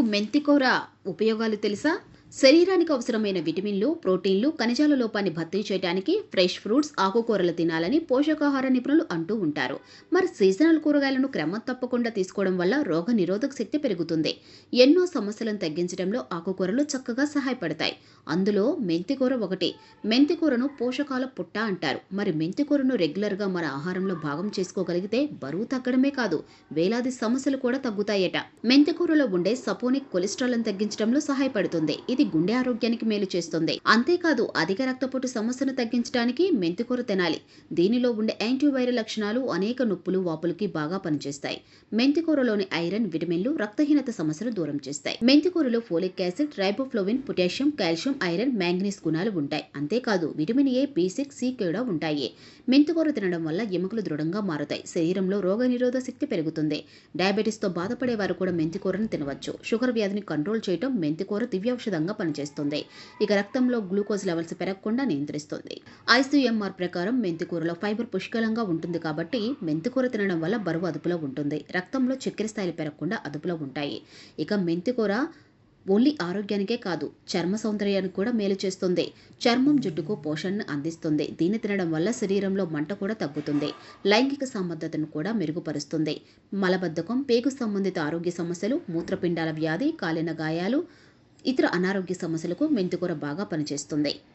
మీకు మెంతికూర ఉపయోగాలు తెలుసా? శరీరానికి అవసరమైన విటమిన్లు ప్రోటీన్లు ఖనిజాల లోపాన్ని భర్తీ చేయడానికి ఫ్రెష్ ఫ్రూట్స్ ఆకుకూరలు తినాలని పోషకాహార నిపుణులు అంటూ ఉంటారు. మరి సీజనల్ కూరగాయలను క్రమం తప్పకుండా తీసుకోవడం వల్ల రోగ నిరోధక శక్తి పెరుగుతుంది. ఎన్నో సమస్యలను తగ్గించడంలో ఆకుకూరలు చక్కగా సహాయపడతాయి. అందులో మెంతికూర ఒకటి. మెంతికూరను పోషకాల పుట్ట అంటారు. మరి మెంతికూరను రెగ్యులర్గా మన ఆహారంలో భాగం చేసుకోగలిగితే బరువు తగ్గడమే కాదు వేలాది సమస్యలు కూడా తగ్గుతాయట. మెంతికూరలో ఉండే సపోనిక్ కొలెస్ట్రాల్ను తగ్గించడంలో సహాయపడుతుంది. ఇది గుండె ఆరోగ్యానికి మేలు చేస్తుంది. అంతేకాదు అధిక రక్తపోటు సమస్యను తగ్గించడానికి మెంతికూర తినాలి. దీనిలో ఉండే యాంటీవైరల్ లక్షణాలు అనేక నొప్పులు వాపులకి బాగా పనిచేస్తాయి. మెంతికూరలోని ఐరన్ విటమిన్లు రక్తహీనత సమస్యను దూరం చేస్తాయి. మెంతికూరలో folic acid riboflavin potassium calcium iron manganese గుణాలు ఉంటాయి. అంతేకాదు vitamin A B six C కూడా ఉంటాయి. మెంతికూర తినడం వల్ల ఎముకలు దృఢంగా మారుతాయి. శరీరంలో రోగనిరోధక శక్తి పెరుగుతుంది. డయాబెటీస్తో బాధపడే వారు కూడా మెంతికూరను తినవచ్చు. షుగర్ వ్యాధిని కంట్రోల్ చేయడం మెంతికూర దివ్యౌషధంగా పనిచేస్తుంది. ఇక రక్తంలో గ్లూకోజ్ లెవెల్స్ పెరగకుండా నియంత్రిస్తుంది. ఐసీఎంఆర్ ప్రకారం మెంతికూరలో ఫైబర్ పుష్కలంగా ఉంటుంది కాబట్టి మెంతికూర తినడం వల్ల బరువు అదుపులో ఉంటుంది. రక్తంలో చక్కెర స్థాయిలు పెరగకుండా అదుపులో ఉంటాయి. ఇక మెంతికూర ఓన్లీ ఆరోగ్యానికే కాదు చర్మ సౌందర్యానికి కూడా మేలు చేస్తుంది. చర్మం జుట్టుకు పోషణను అందిస్తుంది. దీన్ని తినడం వల్ల శరీరంలో మంట కూడా తగ్గుతుంది. లైంగిక సమర్థతను కూడా మెరుగుపరుస్తుంది. మలబద్ధకం పేగు సంబంధిత ఆరోగ్య సమస్యలు మూత్రపిండాల వ్యాధి కాలిన గాయాలు ఇతర అనారోగ్య సమస్యలకు మెంతికూర బాగా పనిచేస్తుంది.